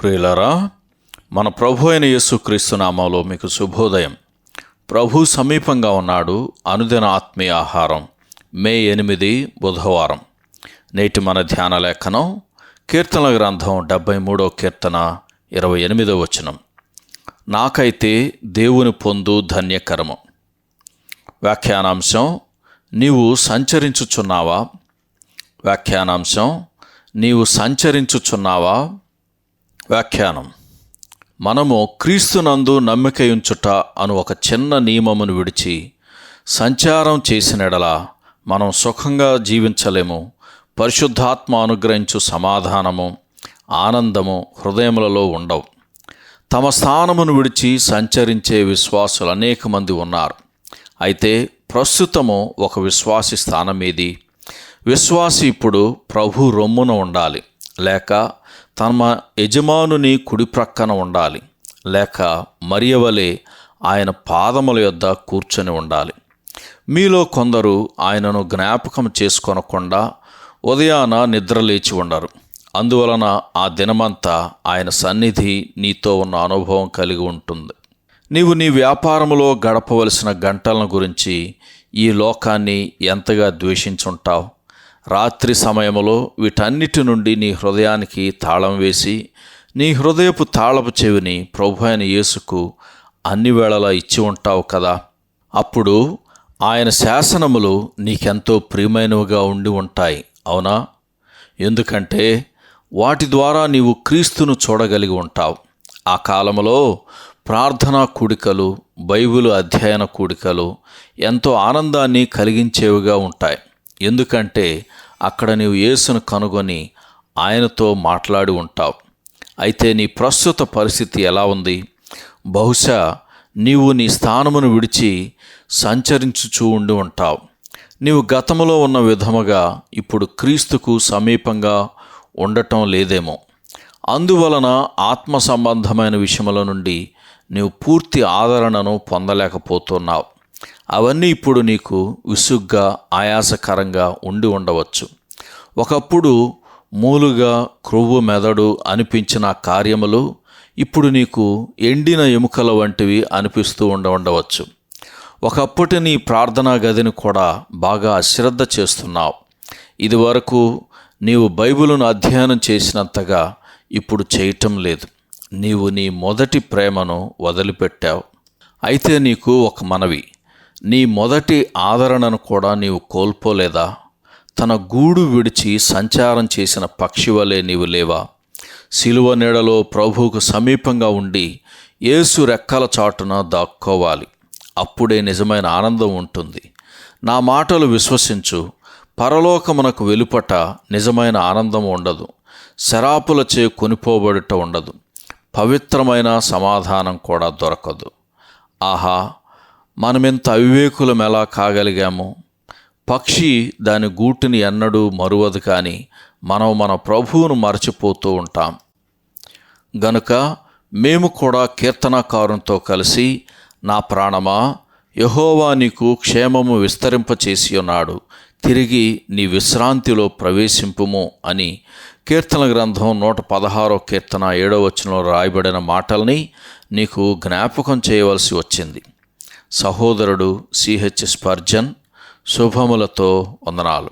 ప్రియులరా మన ప్రభు అయిన యేసుక్రీస్తు నామంలో మీకు శుభోదయం. ప్రభు సమీపంగా ఉన్నాడు అనుదిన ఆత్మీయ ఆహారం మే ఎనిమిది బుధవారం. నేటి మన ధ్యాన లేఖనం కీర్తన గ్రంథం డెబ్బై మూడో కీర్తన ఇరవై ఎనిమిదో వచనం. నాకైతే దేవుని పొందు ధన్యకరము. వ్యాఖ్యానాంశం నీవు సంచరించుచున్నావా? వ్యాఖ్యానాంశం నీవు సంచరించుచున్నావా? వ్యాఖ్యానం. మనము క్రీస్తునందు నమ్మికయుంచుట అను ఒక చిన్న నియమమును విడిచి సంచారం చేసినడల మనం సుఖంగా జీవించలేము పరిశుద్ధాత్మ అనుగ్రహించు సమాధానము ఆనందము హృదయములలో ఉండవు. తమ స్థానమును విడిచి సంచరించే విశ్వాసులు అనేక మంది ఉన్నారు. అయితే ప్రస్తుతము ఒక విశ్వాసి స్థానం ఇది విశ్వాసి ఇప్పుడు ప్రభు రొమ్మున ఉండాలి. లేక తమ యజమానుని కుడి ప్రక్కన ఉండాలి. లేక మరియవలే ఆయన పాదముల యొద్ద కూర్చొని ఉండాలి. మీలో కొందరు ఆయనను జ్ఞాపకం చేసుకొనకుండా ఉదయాన నిద్రలేచి ఉండరు. అందువలన ఆ దినమంతా ఆయన సన్నిధి నీతో ఉన్న అనుభవం కలిగి ఉంటుంది. నీవు నీ వ్యాపారములో గడపవలసిన గంటలను గురించి ఈ లోకాన్ని ఎంతగా ద్వేషించుంటావు? రాత్రి సమయములో వీటన్నిటి నుండి నీ హృదయానికి తాళం వేసి నీ హృదయపు తాళపు చెవిని ప్రభు అయిన యేసుకు అన్ని వేళలా ఇచ్చి ఉంటావు కదా. అప్పుడు ఆయన శాసనములు నీకెంతో ప్రియమైనవిగా ఉండి ఉంటాయి అవునా? ఎందుకంటే వాటి ద్వారా నీవు క్రీస్తును చూడగలిగి ఉంటావు. ఆ కాలంలో ప్రార్థనా కూడికలు బైబిల్ అధ్యయన కూడికలు ఎంతో ఆనందాన్ని కలిగించేవిగా ఉంటాయి. ఎందుకంటే అక్కడ నీవు యేసును కనుగొని ఆయనతో మాట్లాడి ఉంటావు. అయితే నీ ప్రస్తుత పరిస్థితి ఎలా ఉంది? బహుశా నీవు నీ స్థానమును విడిచి సంచరించుచూ ఉండి ఉంటావు. నీవు గతంలో ఉన్న విధముగా ఇప్పుడు క్రీస్తుకు సమీపంగా ఉండటం లేదేమో. అందువలన ఆత్మ సంబంధమైన విషయముల నుండి నీవు పూర్తి ఆదరణను పొందలేకపోతున్నావు. అవన్నీ ఇప్పుడు నీకు విసుగ్గా ఆయాసకరంగా ఉండి ఉండవచ్చు. ఒకప్పుడు మూలుగా క్రొవ్వు మెదడు అనిపించిన కార్యములు ఇప్పుడు నీకు ఎండిన ఎముకల వంటివి అనిపిస్తూ ఉండ ఉండవచ్చు. ఒకప్పటి నీ ప్రార్థనా గదిని కూడా బాగా అశ్రద్ధ చేస్తున్నావు. ఇదివరకు నీవు బైబిలును అధ్యయనం చేసినంతగా ఇప్పుడు చేయటం లేదు. నీవు నీ మొదటి ప్రేమను వదిలిపెట్టావు. అయితే నీకు ఒక మనవి. నీ మొదటి ఆదరణను కూడా నీవు కోల్పోలేదా? తన గూడు విడిచి సంచారం చేసిన పక్షివలే నీవు లేవా? శిలువ నీడలో ప్రభువుకు సమీపంగా ఉండి ఏసు రెక్కల చాటున దాక్కోవాలి. అప్పుడే నిజమైన ఆనందం ఉంటుంది. నా మాటలు విశ్వసించు. పరలోకమునకు వెలుపట నిజమైన ఆనందం ఉండదు. శరాపులచే కొనిపోబడుట ఉండదు. పవిత్రమైన సమాధానం కూడా దొరకదు. ఆహా మనమెంత అవివేకులం ఎలా కాగలిగాము? పక్షి దాని గూటిని ఎన్నడూ మరువదు కానీ మనం మన ప్రభువును మరచిపోతూ ఉంటాం. గనుక మేము కూడా కీర్తనకారునితో కలిసి నా ప్రాణమా యహోవా నీకు క్షేమము విస్తరింపచేసి ఉన్నాడు తిరిగి నీ విశ్రాంతిలో ప్రవేశింపుము అని కీర్తన గ్రంథం నూట పదహారో కీర్తన ఏడవ వచనంలో రాయబడిన మాటల్ని నీకు జ్ఞాపకం చేయవలసి వచ్చింది. సహోదరుడు సిహెచ్ స్పర్జన్ శుభములతో వందనాలు.